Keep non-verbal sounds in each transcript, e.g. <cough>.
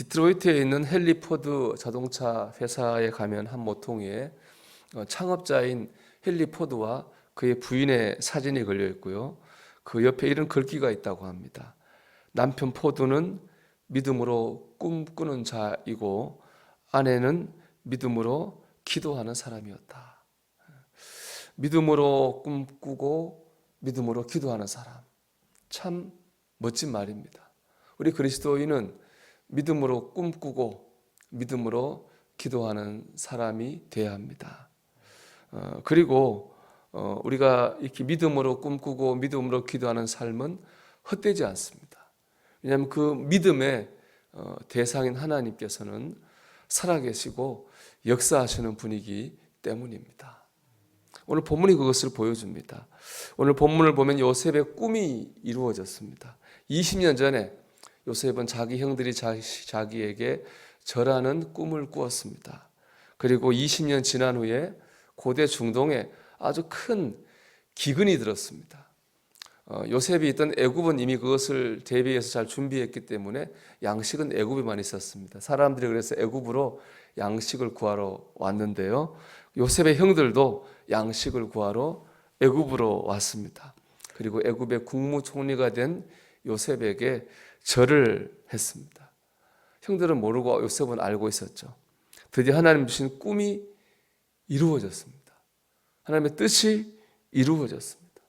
디트로이트에 있는 헨리 포드 자동차 회사에 가면 한 모퉁이에 어, 창업자인 헨리 포드와 그의 부인의 사진이 걸려 있고요. 그 옆에 이런 글귀가 있다고 합니다. 남편 포드는 믿음으로 꿈꾸는 자이고 아내는 믿음으로 기도하는 사람이었다. 믿음으로 꿈꾸고 믿음으로 기도하는 사람. 참 멋진 말입니다. 우리 그리스도인은 믿음으로 꿈꾸고 믿음으로 기도하는 사람이 되어야 합니다. 어, 그리고 어, 우리가 이렇게 믿음으로 꿈꾸고 믿음으로 기도하는 삶은 헛되지 않습니다. 왜냐하면 그 믿음의 어, 대상인 하나님께서는 살아계시고 역사하시는 분이기 때문입니다. 오늘 본문이 그것을 보여줍니다. 오늘 본문을 보면 요셉의 꿈이 이루어졌습니다. 20년 전에 요셉은 자기 형들이 자기에게 절하는 꿈을 꾸었습니다. 그리고 20년 지난 후에 고대 중동에 아주 큰 기근이 들었습니다. 어, 요셉이 있던 애굽은 이미 그것을 대비해서 잘 준비했기 때문에 양식은 애굽에만 있었습니다. 사람들이 그래서 애굽으로 양식을 구하러 왔는데요. 요셉의 형들도 양식을 구하러 애굽으로 왔습니다. 그리고 애굽의 국무총리가 된 요셉에게 절을 했습니다. 형들은 모르고 요셉은 알고 있었죠. 드디어 하나님 주신 꿈이 이루어졌습니다. 하나님의 뜻이 이루어졌습니다.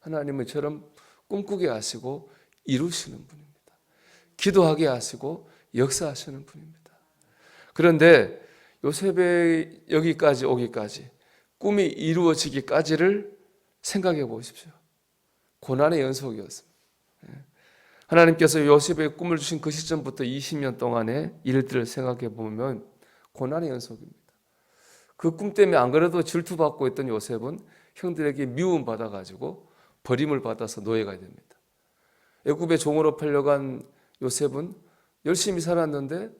하나님은 저런 꿈꾸게 하시고 이루시는 분입니다. 기도하게 하시고 역사하시는 분입니다. 그런데 요셉의 여기까지 오기까지 꿈이 이루어지기까지를 생각해 보십시오. 고난의 연속이었습니다. 하나님께서 요셉의 꿈을 주신 그 시점부터 20년 동안의 일들을 생각해 보면 고난의 연속입니다. 그 꿈 때문에 안 그래도 질투받고 있던 요셉은 형들에게 미움 받아 가지고 버림을 받아서 노예가 됩니다. 애굽의 종으로 팔려간 요셉은 열심히 살았는데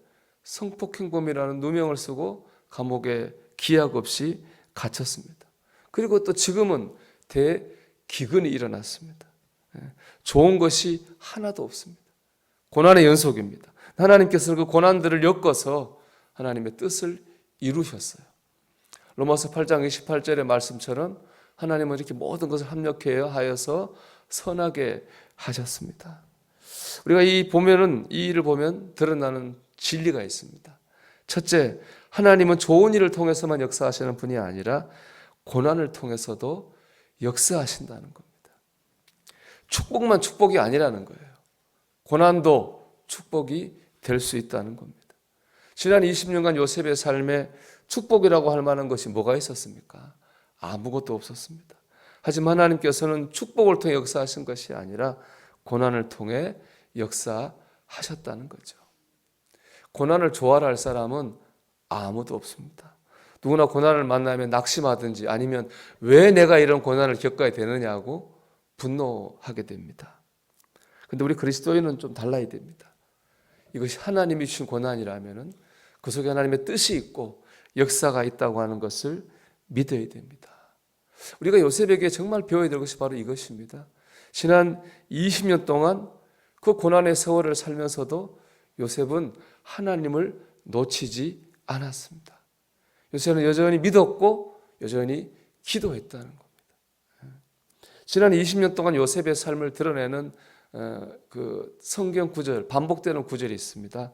성폭행범이라는 누명을 쓰고 감옥에 기약 없이 갇혔습니다. 그리고 또 지금은 대기근이 일어났습니다. 예, 좋은 것이 하나도 없습니다. 고난의 연속입니다. 하나님께서는 그 고난들을 엮어서 하나님의 뜻을 이루셨어요. 로마서 8장 28절의 말씀처럼 하나님은 이렇게 모든 것을 합력해야 하여서 선하게 하셨습니다. 우리가 이 보면은 이 일을 보면 드러나는 진리가 있습니다. 첫째, 하나님은 좋은 일을 통해서만 역사하시는 분이 아니라 고난을 통해서도 역사하신다는 겁니다. 축복만 축복이 아니라는 거예요. 고난도 축복이 될 수 있다는 겁니다. 지난 20년간 요셉의 삶에 축복이라고 할 만한 것이 뭐가 있었습니까? 아무것도 없었습니다. 하지만 하나님께서는 축복을 통해 역사하신 것이 아니라 고난을 통해 역사하셨다는 거죠. 고난을 좋아할 사람은 아무도 없습니다. 누구나 고난을 만나면 낙심하든지 아니면 왜 내가 이런 고난을 겪어야 되느냐고 분노하게 됩니다. 근데 우리 그리스도인은 좀 달라야 됩니다. 이것이 하나님이 주신 고난이라면은 그 속에 하나님의 뜻이 있고 역사가 있다고 하는 것을 믿어야 됩니다. 우리가 요셉에게 정말 배워야 될 것이 바로 이것입니다. 지난 20년 동안 그 고난의 세월을 살면서도 요셉은 하나님을 놓치지 않았습니다. 요셉은 여전히 믿었고 여전히 기도했다는 겁니다. 지난 20년 동안 요셉의 삶을 드러내는 어, 그 성경 구절, 반복되는 구절이 있습니다.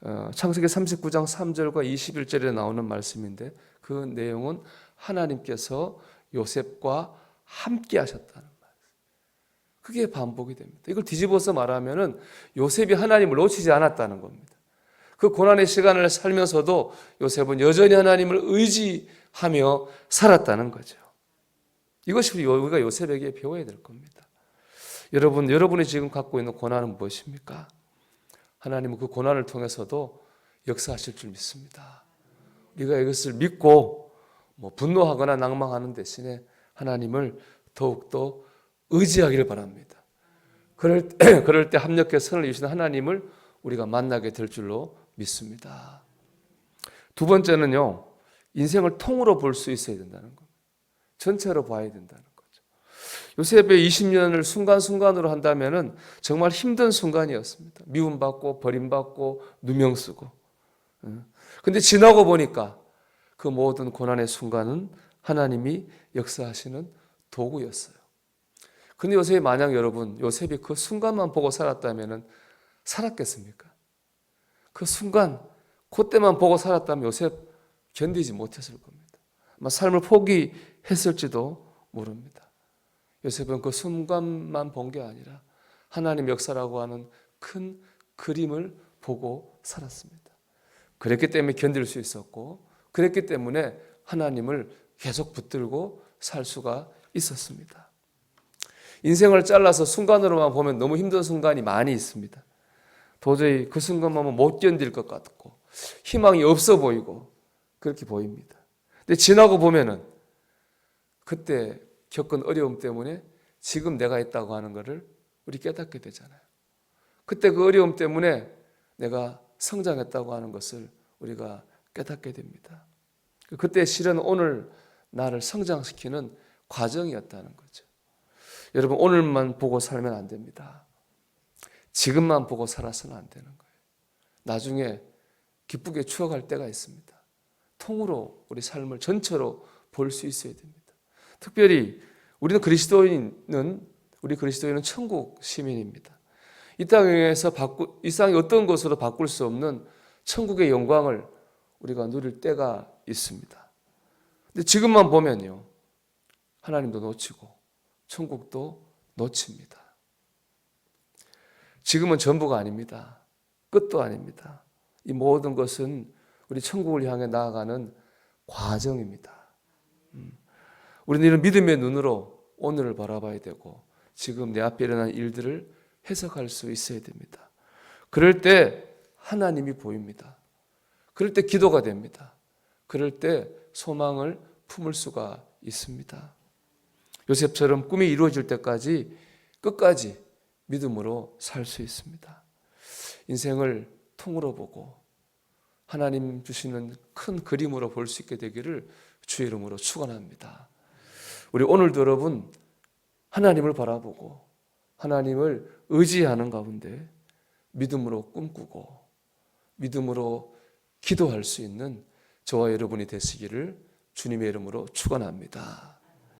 어, 창세기 39장 3절과 21절에 나오는 말씀인데 그 내용은 하나님께서 요셉과 함께 하셨다는 말씀. 그게 반복이 됩니다. 이걸 뒤집어서 말하면은 요셉이 하나님을 놓치지 않았다는 겁니다. 그 고난의 시간을 살면서도 요셉은 여전히 하나님을 의지하며 살았다는 거죠. 이것이 우리가 요셉에게 배워야 될 겁니다. 여러분, 여러분이 지금 갖고 있는 고난은 무엇입니까? 하나님은 그 고난을 통해서도 역사하실 줄 믿습니다. 우리가 이것을 믿고 뭐 분노하거나 낭망하는 대신에 하나님을 더욱더 의지하기를 바랍니다. 그럴 때, <clears throat> 그럴 때 합력해 선을 이루시는 하나님을 우리가 만나게 될 줄로 믿습니다. 두 번째는요, 인생을 통으로 볼 수 있어야 된다는 겁니다. 전체로 봐야 된다는 거죠. 요셉의 20년을 순간순간으로 한다면은 정말 힘든 순간이었습니다. 미움받고 버림받고 누명 쓰고. 근데 지나고 보니까 그 모든 고난의 순간은 하나님이 역사하시는 도구였어요. 근데 요셉이 만약 여러분 요셉이 그 순간만 보고 살았다면은 살았겠습니까? 그 순간 그때만 보고 살았다면 요셉 견디지 못했을 겁니다. 아마 삶을 포기 했을지도 모릅니다. 요셉은 그 순간만 본 게 아니라 하나님 역사라고 하는 큰 그림을 보고 살았습니다. 그랬기 때문에 견딜 수 있었고, 그랬기 때문에 하나님을 계속 붙들고 살 수가 있었습니다. 인생을 잘라서 순간으로만 보면 너무 힘든 순간이 많이 있습니다. 도저히 그 순간만 못 견딜 것 같고, 희망이 없어 보이고, 그렇게 보입니다. 근데 지나고 보면은 그때 겪은 어려움 때문에 지금 내가 있다고 하는 것을 우리 깨닫게 되잖아요. 그때 그 어려움 때문에 내가 성장했다고 하는 것을 우리가 깨닫게 됩니다. 그때 실은 오늘 나를 성장시키는 과정이었다는 거죠. 여러분 오늘만 보고 살면 안 됩니다. 지금만 보고 살아서는 안 되는 거예요. 나중에 기쁘게 추억할 때가 있습니다. 통으로 우리 삶을 전체로 볼 수 있어야 됩니다. 특별히 우리는 그리스도인은 우리 그리스도인은 천국 시민입니다. 이 땅에서 바꾸 이 땅의 어떤 것으로 바꿀 수 없는 천국의 영광을 우리가 누릴 때가 있습니다. 근데 지금만 보면요. 하나님도 놓치고 천국도 놓칩니다. 지금은 전부가 아닙니다. 끝도 아닙니다. 이 모든 것은 우리 천국을 향해 나아가는 과정입니다. 음. 우리는 이런 믿음의 눈으로 오늘을 바라봐야 되고 지금 내 앞에 일어난 일들을 해석할 수 있어야 됩니다. 그럴 때 하나님이 보입니다. 그럴 때 기도가 됩니다. 그럴 때 소망을 품을 수가 있습니다. 요셉처럼 꿈이 이루어질 때까지 끝까지 믿음으로 살 수 있습니다. 인생을 통으로 보고 하나님 주시는 큰 그림으로 볼 수 있게 되기를 주의 이름으로 축원합니다. 우리 오늘도 여러분 하나님을 바라보고 하나님을 의지하는 가운데 믿음으로 꿈꾸고 믿음으로 기도할 수 있는 저와 여러분이 되시기를 주님의 이름으로 축원합니다.